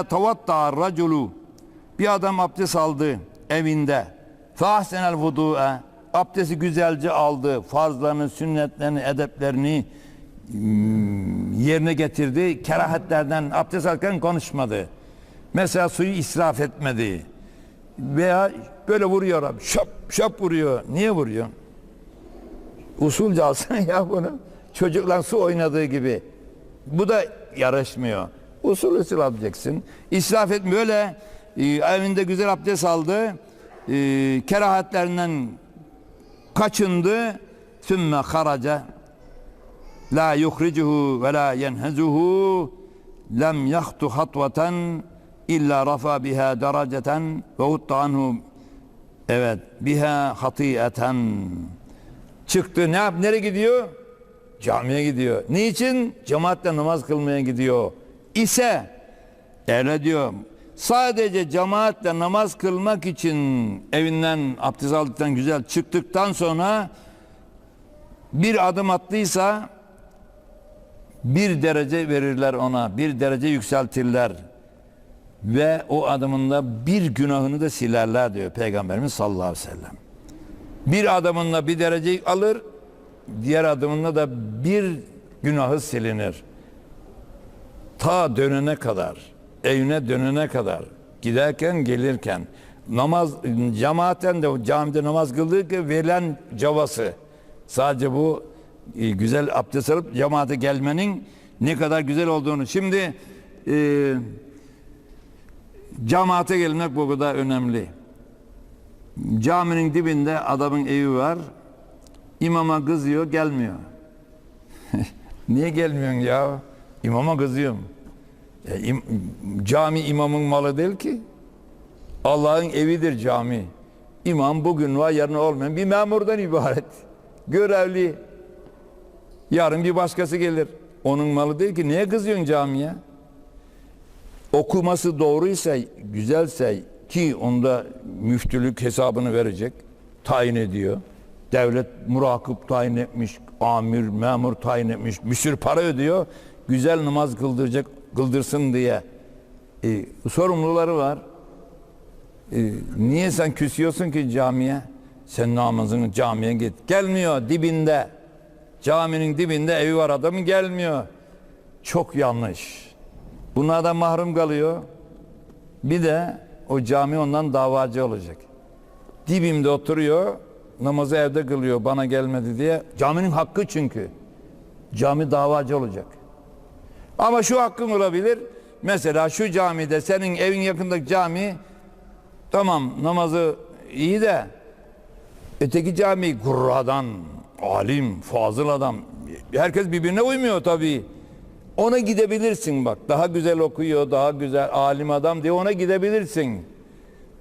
İza tavatta raculu bir adam abdest aldı evinde. Fahsenel vudu'a abdesti güzelce aldı. Farzlarını, sünnetlerini, edeplerini hmm, yerine getirdi. Kerahatlerden abdest alırken konuşmadı. Mesela suyu israf etmedi. Veya böyle vuruyor abi. Şap şap vuruyor. Niye vuruyor? Usulca alsana ya bunu. Çocuklar su oynadığı gibi. Bu da yarışmıyor. Usul usul alacaksın. İsraf etme. Böyle e, evinde güzel abdest aldı. E, kerahatlerinden kaçındı. Sümme haraca la yuhricuhu ve la yenhezuhu lem yahtu hatveten illa rafa biha dereceten ve hutta anhu evet biha hatiyeten çıktı ne yap nereye gidiyor camiye gidiyor niçin cemaatle namaz kılmaya gidiyor ise öyle diyor sadece cemaatle namaz kılmak için evinden abdest aldıktan güzel çıktıktan sonra bir adım attıysa bir derece verirler ona bir derece yükseltirler ve o adımında bir günahını da silerler diyor Peygamberimiz sallallahu aleyhi ve sellem. Bir adımında bir derece alır, diğer adımında da bir günahı silinir. Ta dönene kadar, evine dönene kadar, giderken gelirken, namaz, cemaaten de camide namaz kıldığı verilen cavası. Sadece bu e, güzel abdest alıp cemaate gelmenin ne kadar güzel olduğunu. Şimdi e, Cemaate gelmek bu kadar önemli. Caminin dibinde adamın evi var. İmama kızıyor, gelmiyor. Niye gelmiyorsun ya? İmama kızıyorum. Ya, im, cami imamın malı değil ki. Allah'ın evidir cami. İmam bugün var, yarın olmayan bir memurdan ibaret. Görevli. Yarın bir başkası gelir. Onun malı değil ki. Niye kızıyorsun camiye? okuması doğruysa, güzelse ki onda müftülük hesabını verecek, tayin ediyor. Devlet murakip tayin etmiş, amir, memur tayin etmiş, bir sürü para ödüyor. Güzel namaz kıldıracak, kıldırsın diye. E, sorumluları var. E, niye sen küsüyorsun ki camiye? Sen namazını camiye git. Gelmiyor dibinde. Caminin dibinde evi var adamın gelmiyor. Çok yanlış. Bunlardan mahrum kalıyor. Bir de o cami ondan davacı olacak. Dibimde oturuyor, namazı evde kılıyor bana gelmedi diye. Caminin hakkı çünkü. Cami davacı olacak. Ama şu hakkın olabilir. Mesela şu camide senin evin yakındaki cami tamam namazı iyi de öteki cami gurradan, alim, fazıl adam. Herkes birbirine uymuyor tabii. Ona gidebilirsin bak. Daha güzel okuyor, daha güzel alim adam diye ona gidebilirsin.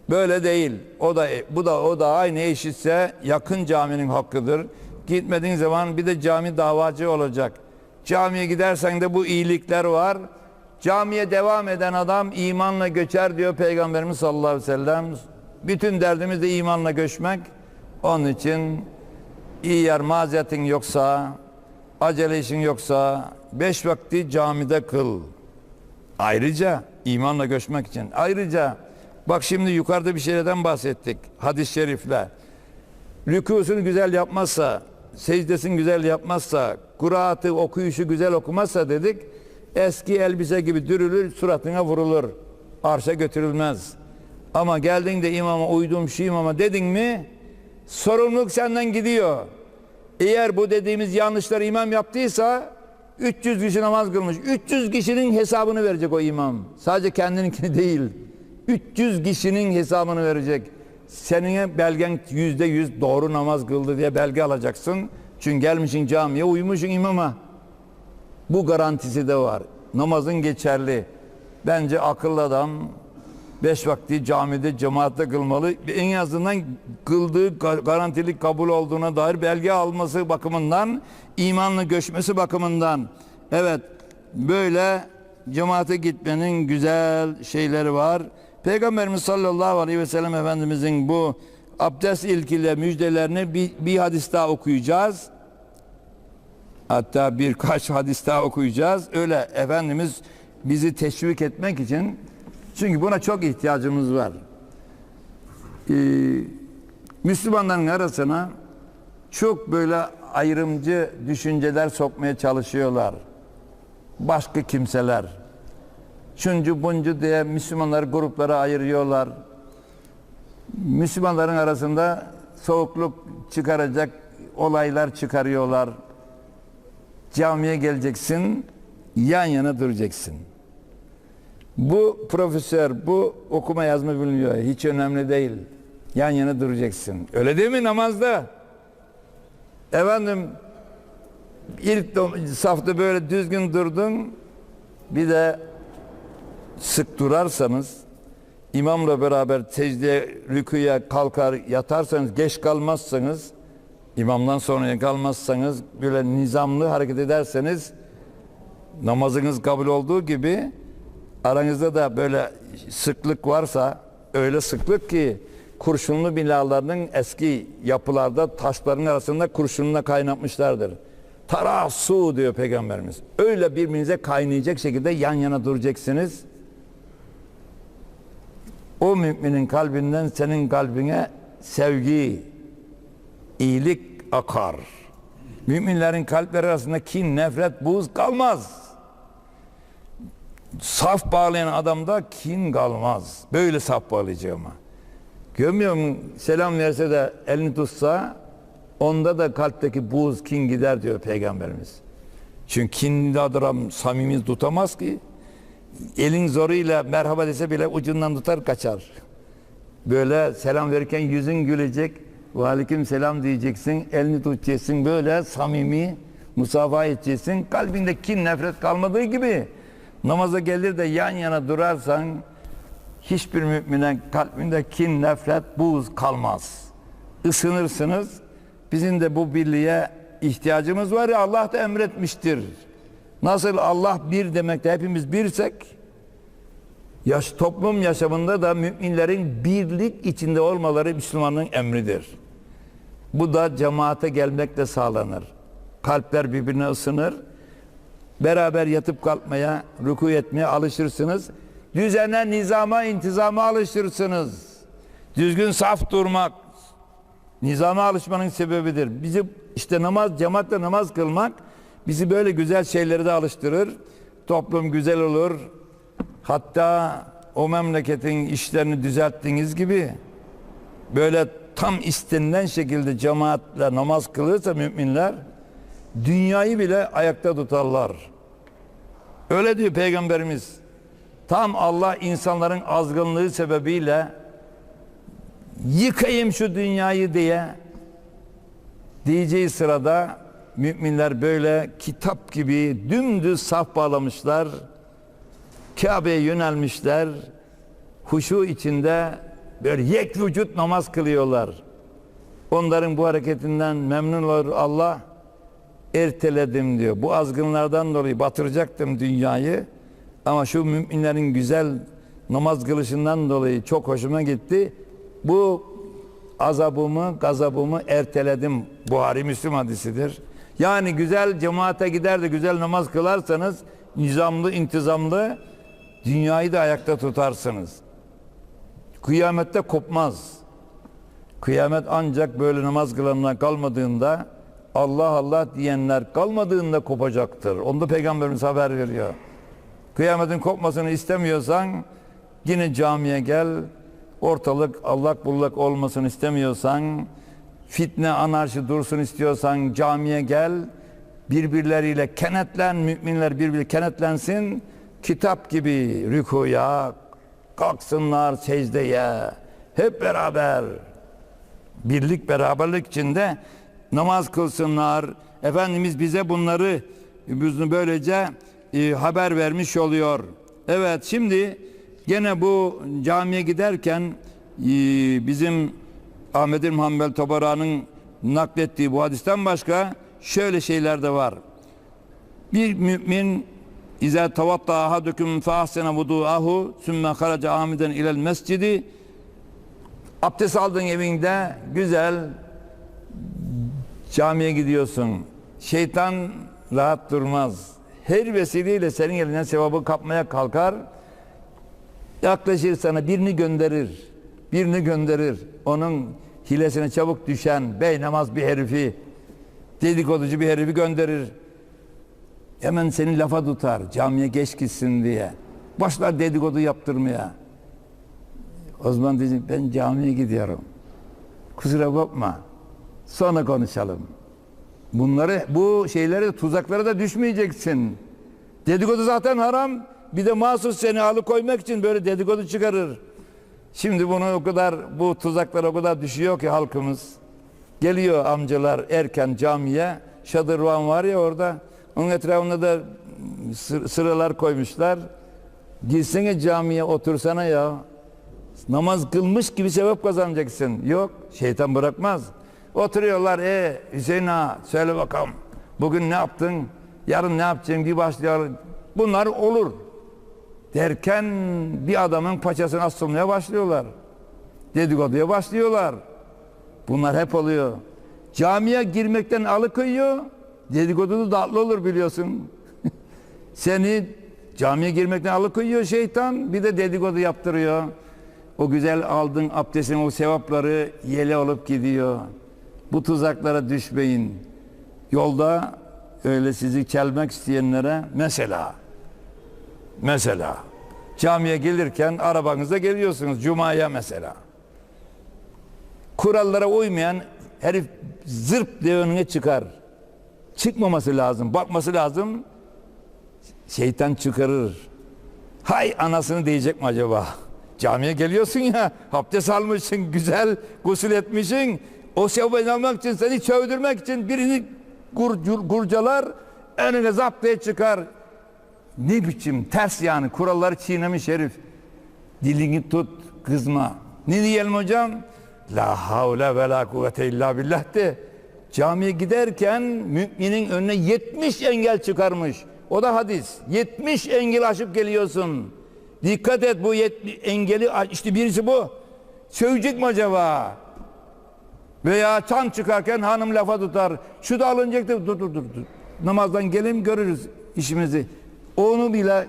Böyle değil. O da bu da o da aynı eşitse yakın caminin hakkıdır. Gitmediğin zaman bir de cami davacı olacak. Camiye gidersen de bu iyilikler var. Camiye devam eden adam imanla göçer diyor Peygamberimiz sallallahu aleyhi ve sellem. Bütün derdimiz de imanla göçmek. Onun için iyi yer mazeretin yoksa, acele işin yoksa beş vakti camide kıl. Ayrıca imanla göçmek için. Ayrıca bak şimdi yukarıda bir şeylerden bahsettik. Hadis-i şerifler. Rükusunu güzel yapmazsa, secdesini güzel yapmazsa, kuraatı, okuyuşu güzel okumazsa dedik, eski elbise gibi dürülür, suratına vurulur. Arşa götürülmez. Ama geldiğinde imama uydum şu imama dedin mi, sorumluluk senden gidiyor. Eğer bu dediğimiz yanlışları imam yaptıysa 300 kişi namaz kılmış. 300 kişinin hesabını verecek o imam. Sadece kendininkini değil. 300 kişinin hesabını verecek. Senin belgen yüzde yüz doğru namaz kıldı diye belge alacaksın. Çünkü gelmişsin camiye uymuşsun imama. Bu garantisi de var. Namazın geçerli. Bence akıllı adam beş vakti camide cemaatte kılmalı. En azından kıldığı garantilik kabul olduğuna dair belge alması bakımından, imanlı göçmesi bakımından. Evet, böyle cemaate gitmenin güzel şeyleri var. Peygamberimiz sallallahu aleyhi ve sellem Efendimizin bu abdest ilkiyle müjdelerini bir, bir hadis daha okuyacağız. Hatta birkaç hadis daha okuyacağız. Öyle Efendimiz bizi teşvik etmek için Çünkü buna çok ihtiyacımız var. Ee, Müslümanların arasına çok böyle ayrımcı düşünceler sokmaya çalışıyorlar. Başka kimseler. Şuncu buncu diye Müslümanları gruplara ayırıyorlar. Müslümanların arasında soğukluk çıkaracak olaylar çıkarıyorlar. Camiye geleceksin, yan yana duracaksın. Bu profesör, bu okuma yazma bilmiyor. Hiç önemli değil. Yan yana duracaksın. Öyle değil mi namazda? Efendim ilk safta böyle düzgün durdun. Bir de sık durarsanız imamla beraber secdeye, rüküye kalkar yatarsanız, geç kalmazsanız imamdan sonra kalmazsanız böyle nizamlı hareket ederseniz namazınız kabul olduğu gibi aranızda da böyle sıklık varsa öyle sıklık ki kurşunlu binalarının eski yapılarda taşların arasında kurşunla kaynatmışlardır. Tarasu diyor peygamberimiz. Öyle birbirinize kaynayacak şekilde yan yana duracaksınız. O müminin kalbinden senin kalbine sevgi, iyilik akar. Müminlerin kalpleri arasında kin, nefret, buğz kalmaz. Saf bağlayan adamda kin kalmaz. Böyle saf bağlayacak ama. Görmüyor musun? Selam verse de elini tutsa onda da kalpteki buğz, kin gider diyor Peygamberimiz. Çünkü kinli adam samimi tutamaz ki. Elin zoruyla merhaba dese bile ucundan tutar kaçar. Böyle selam verirken yüzün gülecek. Ve aleyküm selam diyeceksin. Elini tutacaksın. Böyle samimi musafaha edeceksin. Kalbinde kin nefret kalmadığı gibi namaza gelir de yan yana durarsan hiçbir müminin kalbinde kin, nefret, buğz kalmaz. Isınırsınız. Bizim de bu birliğe ihtiyacımız var ya Allah da emretmiştir. Nasıl Allah bir demekte hepimiz birsek yaş, toplum yaşamında da müminlerin birlik içinde olmaları Müslümanın emridir. Bu da cemaate gelmekle sağlanır. Kalpler birbirine ısınır. Beraber yatıp kalkmaya, ruku etmeye alışırsınız. Düzene, nizama, intizama alışırsınız. Düzgün saf durmak, nizama alışmanın sebebidir. Bizi işte namaz, cemaatle namaz kılmak bizi böyle güzel şeyleri de alıştırır. Toplum güzel olur. Hatta o memleketin işlerini düzelttiğiniz gibi böyle tam istenilen şekilde cemaatle namaz kılırsa müminler dünyayı bile ayakta tutarlar. Öyle diyor Peygamberimiz. Tam Allah insanların azgınlığı sebebiyle yıkayım şu dünyayı diye diyeceği sırada müminler böyle kitap gibi dümdüz saf bağlamışlar. Kabe'ye yönelmişler. Huşu içinde böyle yek vücut namaz kılıyorlar. Onların bu hareketinden memnun olur Allah. Erteledim diyor. Bu azgınlardan dolayı batıracaktım dünyayı. Ama şu müminlerin güzel namaz kılışından dolayı çok hoşuma gitti. Bu azabımı, gazabımı erteledim. Buhari Müslüm hadisidir. Yani güzel cemaate gider de güzel namaz kılarsanız nizamlı, intizamlı dünyayı da ayakta tutarsınız. Kıyamette kopmaz. Kıyamet ancak böyle namaz kılanlar kalmadığında Allah Allah diyenler kalmadığında kopacaktır. Onu da Peygamberimiz haber veriyor. Kıyametin kopmasını istemiyorsan yine camiye gel. Ortalık allak bullak olmasını istemiyorsan fitne anarşi dursun istiyorsan camiye gel. Birbirleriyle kenetlen müminler birbirine kenetlensin. Kitap gibi rükuya kalksınlar secdeye. Hep beraber birlik beraberlik içinde namaz kılsınlar. Efendimiz bize bunları böylece e, haber vermiş oluyor. Evet şimdi gene bu camiye giderken e, bizim Ahmet İbn Hanbel Tabara'nın naklettiği bu hadisten başka şöyle şeyler de var. Bir mümin İza tavatta ahadukum fa ahsena vudu'ahu sümme haraca amiden ilel mescidi abdest aldın evinde güzel camiye gidiyorsun. Şeytan rahat durmaz. Her vesileyle senin elinden sevabı kapmaya kalkar. Yaklaşır sana birini gönderir. Birini gönderir. Onun hilesine çabuk düşen beynamaz bir herifi, dedikoducu bir herifi gönderir. Hemen seni lafa tutar. Camiye geç gitsin diye. Başlar dedikodu yaptırmaya. O zaman diyecek ben camiye gidiyorum. Kusura bakma. Sonra konuşalım. Bunları bu şeyleri tuzaklara da düşmeyeceksin. Dedikodu zaten haram. Bir de mahsus seni alıkoymak için böyle dedikodu çıkarır. Şimdi bunu o kadar bu tuzaklara o kadar düşüyor ki halkımız. Geliyor amcalar erken camiye. Şadırvan var ya orada. Onun etrafında da sı- sıralar koymuşlar. Gitsene camiye otursana ya. Namaz kılmış gibi sevap kazanacaksın. Yok şeytan bırakmaz. Oturuyorlar e Hüseyin ağa söyle bakalım. Bugün ne yaptın? Yarın ne yapacaksın? Bir başlayalım. Bunlar olur. Derken bir adamın paçasını asılmaya başlıyorlar. Dedikoduya başlıyorlar. Bunlar hep oluyor. Camiye girmekten alıkoyuyor. Dedikodu da tatlı olur biliyorsun. Seni camiye girmekten alıkoyuyor şeytan. Bir de dedikodu yaptırıyor. O güzel aldığın abdestin o sevapları yele olup gidiyor. Bu tuzaklara düşmeyin. Yolda öyle sizi çelmek isteyenlere mesela mesela camiye gelirken arabanızda geliyorsunuz cumaya mesela. Kurallara uymayan herif zırp diye önüne çıkar. Çıkmaması lazım, bakması lazım. Şeytan çıkarır. Hay anasını diyecek mi acaba? Camiye geliyorsun ya, abdest almışsın, güzel gusül etmişsin. O sevabını almak için, seni çövdürmek için birini kurcu- kurcalar, önüne zaptaya çıkar. Ne biçim ters yani, kuralları çiğnemiş herif. Dilini tut, kızma. Ne diyelim hocam? La havle ve la kuvvete illa billah de. Camiye giderken müminin önüne 70 engel çıkarmış. O da hadis. 70 engel aşıp geliyorsun. Dikkat et bu 70 engeli işte birisi bu. Sövecek mi acaba? Veya çan çıkarken hanım lafa tutar. Şu da alınacaktı. Dur dur dur. dur. Namazdan gelin görürüz işimizi. Onu bile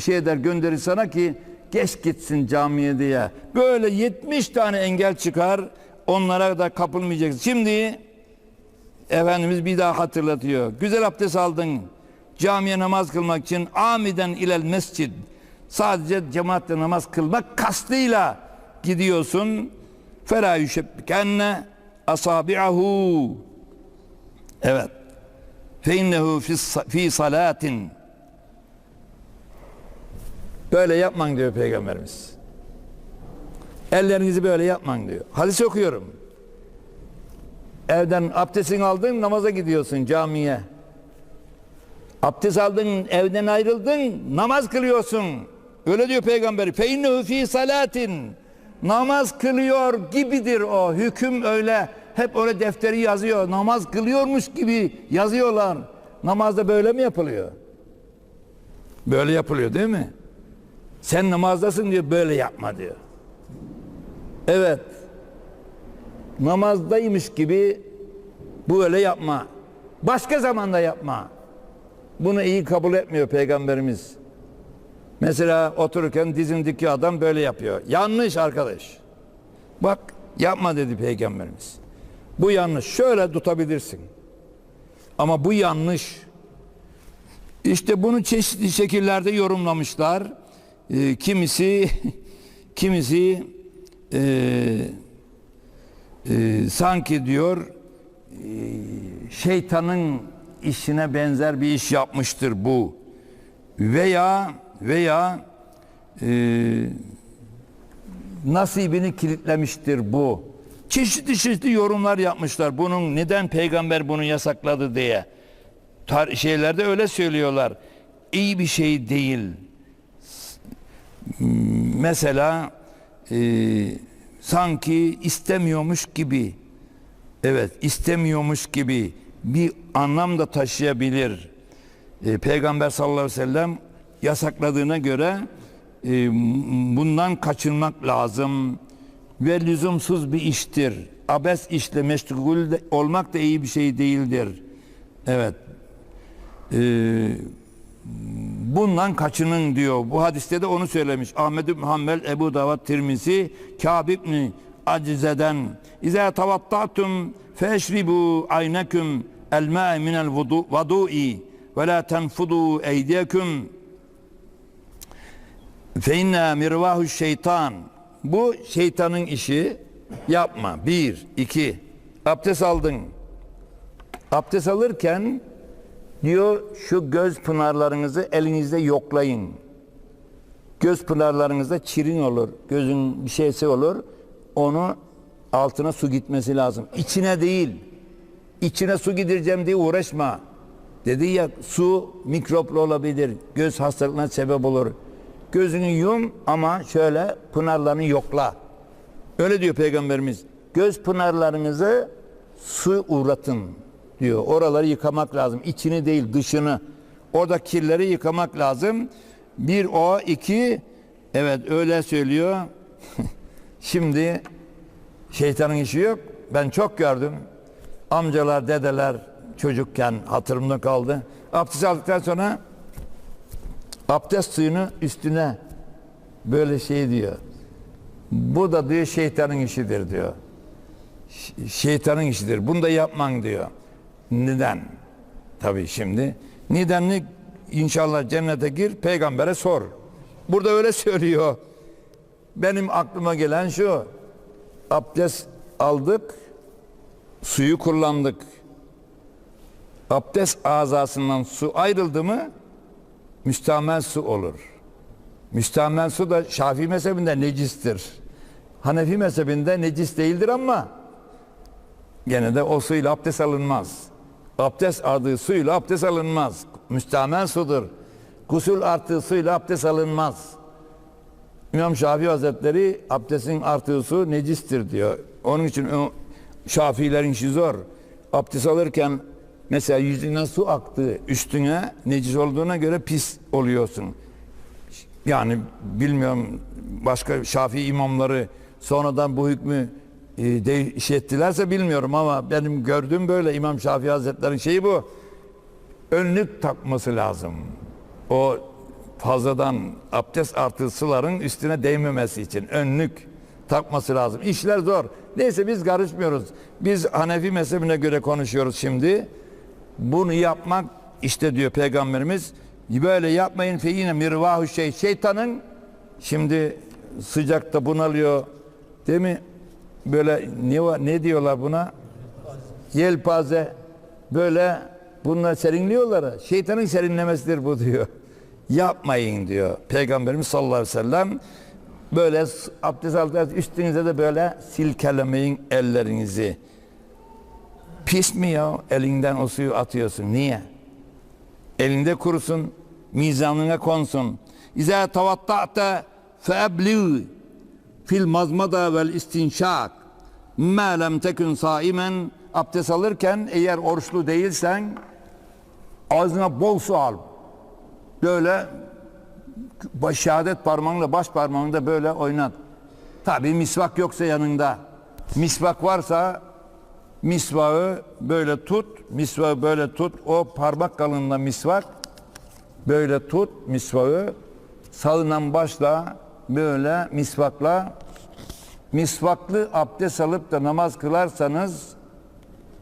şey eder gönderir sana ki geç gitsin camiye diye. Böyle 70 tane engel çıkar. Onlara da kapılmayacaksın. Şimdi Efendimiz bir daha hatırlatıyor. Güzel abdest aldın. Camiye namaz kılmak için amiden ilel mescid. Sadece cemaatle namaz kılmak kastıyla gidiyorsun. Fela yüşebbikenne asabi'ahu. Evet. Fe innehu fi, salatin. Böyle yapman diyor Peygamberimiz. Ellerinizi böyle yapman diyor. Hadis okuyorum. Evden abdestini aldın namaza gidiyorsun camiye. Abdest aldın evden ayrıldın namaz kılıyorsun. Öyle diyor peygamber. Fe innehu fi salatin. Namaz kılıyor gibidir o. Hüküm öyle. Hep öyle defteri yazıyor. Namaz kılıyormuş gibi yazıyorlar. Namazda böyle mi yapılıyor? Böyle yapılıyor değil mi? Sen namazdasın diyor böyle yapma diyor. Evet. Namazdaymış gibi böyle yapma. Başka zamanda yapma. Bunu iyi kabul etmiyor peygamberimiz. Mesela otururken dizindeki adam böyle yapıyor. Yanlış arkadaş. Bak yapma dedi peygamberimiz. Bu yanlış. Şöyle tutabilirsin. Ama bu yanlış. İşte bunu çeşitli şekillerde yorumlamışlar. Ee, kimisi kimisi e, e, sanki diyor e, şeytanın işine benzer bir iş yapmıştır bu. Veya veya e, nasibini kilitlemiştir bu. Çeşitli çeşitli yorumlar yapmışlar. Bunun neden peygamber bunu yasakladı diye. Tar şeylerde öyle söylüyorlar. İyi bir şey değil mesela e, sanki istemiyormuş gibi evet istemiyormuş gibi bir anlam da taşıyabilir. E, Peygamber sallallahu aleyhi ve sellem yasakladığına göre e, bundan kaçınmak lazım ve lüzumsuz bir iştir. Abes işle meşgul olmak da iyi bir şey değildir. Evet. E, bundan kaçının diyor. Bu hadiste de onu söylemiş. Ahmed bin Hanbel, Ebu Davud, Tirmizi, Kâb ibn Acize'den İzâ tavatta'tum feşribu ayneküm el mâ'e minel vadu'i ve la tenfudu eydiyeküm fe inna mirvahu şeytan bu şeytanın işi yapma. Bir, iki. Abdest aldın. Abdest alırken diyor şu göz pınarlarınızı elinizde yoklayın. Göz pınarlarınızda çirin olur. Gözün bir şeysi olur. Onu altına su gitmesi lazım. İçine değil. İçine su gidireceğim diye uğraşma. Dedi ya su mikroplu olabilir. Göz hastalıklarına sebep olur. Gözünü yum ama şöyle pınarlarını yokla. Öyle diyor Peygamberimiz. Göz pınarlarınızı su uğratın diyor. Oraları yıkamak lazım. İçini değil dışını. Orada kirleri yıkamak lazım. Bir o iki evet öyle söylüyor. Şimdi şeytanın işi yok. Ben çok gördüm. Amcalar, dedeler çocukken hatırımda kaldı. Abdest aldıktan sonra abdest suyunu üstüne böyle şey diyor. Bu da diyor şeytanın işidir diyor. Şeytanın işidir. Bunu da yapman diyor. Neden? Tabii şimdi. Nedenli inşallah cennete gir peygambere sor. Burada öyle söylüyor. Benim aklıma gelen şu. Abdest aldık. Suyu kullandık. Abdest azasından su ayrıldı mı müstamel su olur. Müstamel su da Şafii mezhebinde necistir. Hanefi mezhebinde necis değildir ama gene de o suyla abdest alınmaz. Abdest aldığı suyla abdest alınmaz. Müstamel sudur. Gusül arttığı suyla abdest alınmaz. İmam Şafii Hazretleri abdestin arttığı su necistir diyor. Onun için Şafiilerin işi zor. Abdest alırken mesela yüzünden su aktı üstüne necis olduğuna göre pis oluyorsun. Yani bilmiyorum başka Şafii imamları sonradan bu hükmü değiş ettilerse bilmiyorum ama benim gördüğüm böyle İmam Şafii Hazretleri'nin şeyi bu. Önlük takması lazım. O fazladan abdest artı suların üstüne değmemesi için önlük takması lazım. İşler zor. Neyse biz karışmıyoruz. Biz Hanefi mezhebine göre konuşuyoruz şimdi. Bunu yapmak işte diyor Peygamberimiz böyle yapmayın fe yine mirvahu şey şeytanın şimdi sıcakta bunalıyor değil mi? Böyle ne var ne diyorlar buna? Yelpaze böyle bunlar serinliyorlar. Şeytanın serinlemesidir bu diyor. Yapmayın diyor Peygamberimiz sallallahu aleyhi ve sellem. Böyle abdest aldıktan üstünüze de böyle silkelemeyin ellerinizi. Pis mi ya? Elinden o suyu atıyorsun. Niye? Elinde kurusun, mizanına konsun. İza tavatta'te feeblig fil mazmada vel istinşak ma lem tekun saimen abdest alırken eğer oruçlu değilsen ağzına bol su al. Böyle baş, şehadet parmağınla baş parmağında böyle oynat. Tabi misvak yoksa yanında. Misvak varsa misvağı böyle tut, misvağı böyle tut. O parmak kalınlığında misvak böyle tut misvağı. Sağından başla böyle misvakla. Misvaklı abdest alıp da namaz kılarsanız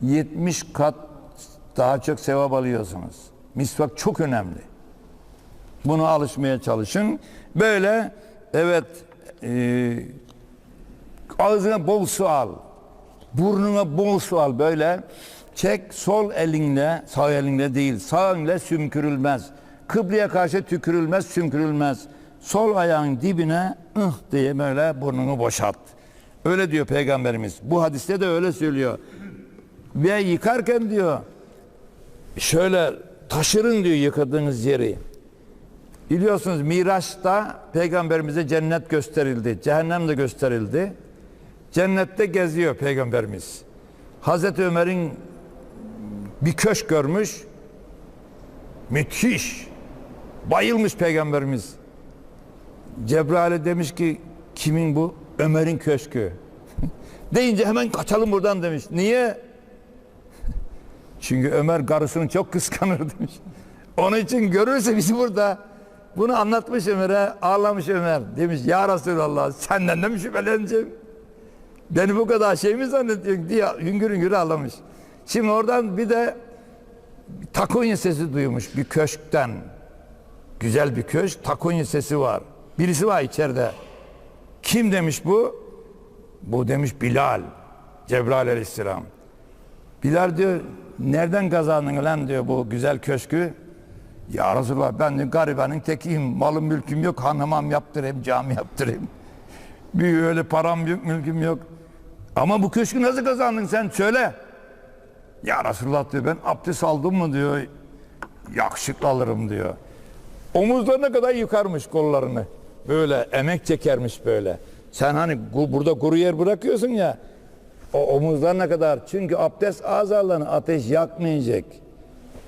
70 kat daha çok sevap alıyorsunuz. Misvak çok önemli. Bunu alışmaya çalışın. Böyle evet e, ağzına bol su al. Burnuna bol su al böyle. Çek sol elinle, sağ elinle değil, sağ elinle sümkürülmez. Kıbleye karşı tükürülmez, sümkürülmez. Sol ayağın dibine ıh diye böyle burnunu boşalt. Öyle diyor Peygamberimiz. Bu hadiste de öyle söylüyor. Ve yıkarken diyor şöyle taşırın diyor yıkadığınız yeri. Biliyorsunuz Miraç'ta peygamberimize cennet gösterildi. Cehennem de gösterildi. Cennette geziyor peygamberimiz. Hazreti Ömer'in bir köşk görmüş. Müthiş. Bayılmış peygamberimiz. Cebrail'e demiş ki kimin bu? Ömer'in köşkü. Deyince hemen kaçalım buradan demiş. Niye? Çünkü Ömer karısını çok kıskanır demiş. Onun için görürse bizi burada bunu anlatmış Ömer'e ağlamış Ömer. Demiş ya Resulallah senden de mi şüpheleneceğim? Beni bu kadar şey mi zannediyorsun diye hüngür hüngür ağlamış. Şimdi oradan bir de takonya sesi duymuş bir köşkten. Güzel bir köşk takonya sesi var. Birisi var içeride. Kim demiş bu? Bu demiş Bilal. Cebrail aleyhisselam. Bilal diyor nereden kazandın lan diyor bu güzel köşkü. Ya Resulallah ben de garibanın tekiyim. Malım mülküm yok. Hanımam yaptırayım, cami yaptırayım. Bir öyle param yok, mülküm yok. Ama bu köşkü nasıl kazandın sen söyle. Ya Resulullah diyor ben abdest aldım mı diyor. Yakışıklı alırım diyor. Omuzlarına kadar yıkarmış kollarını. Böyle emek çekermiş böyle. Sen hani burada kuru yer bırakıyorsun ya. O omuzlarına kadar. Çünkü abdest azalarını ateş yakmayacak.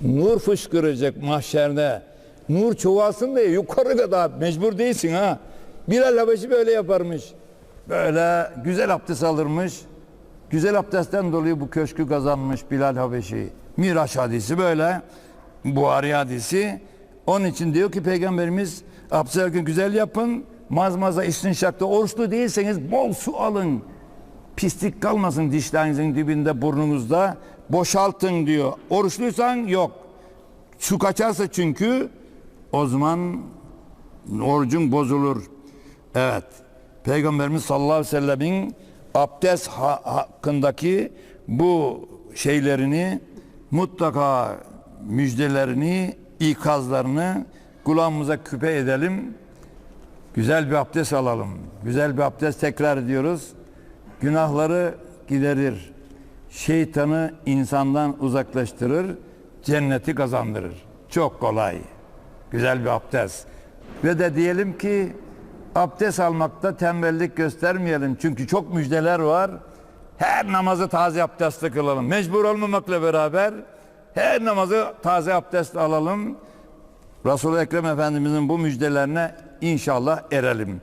Nur fışkıracak mahşerde. Nur çoğalsın diye yukarı kadar mecbur değilsin ha. Bilal Habeşi böyle yaparmış. Böyle güzel abdest alırmış. Güzel abdestten dolayı bu köşkü kazanmış Bilal Habeşi. Miraç hadisi böyle. Buhari hadisi. Onun için diyor ki Peygamberimiz abdest güzel yapın. Mazmaza istinşakta oruçlu değilseniz bol su alın. Pislik kalmasın dişlerinizin dibinde burnunuzda. Boşaltın diyor. Oruçluysan yok. Su kaçarsa çünkü o zaman orucun bozulur. Evet. Peygamberimiz sallallahu aleyhi ve sellemin abdest ha- hakkındaki bu şeylerini mutlaka müjdelerini, ikazlarını kulağımıza küpe edelim. Güzel bir abdest alalım. Güzel bir abdest tekrar ediyoruz. Günahları giderir. Şeytanı insandan uzaklaştırır. Cenneti kazandırır. Çok kolay. Güzel bir abdest. Ve de diyelim ki abdest almakta tembellik göstermeyelim. Çünkü çok müjdeler var. Her namazı taze abdestle kılalım. Mecbur olmamakla beraber her namazı taze abdest alalım. Resul-i Ekrem Efendimizin bu müjdelerine inşallah erelim.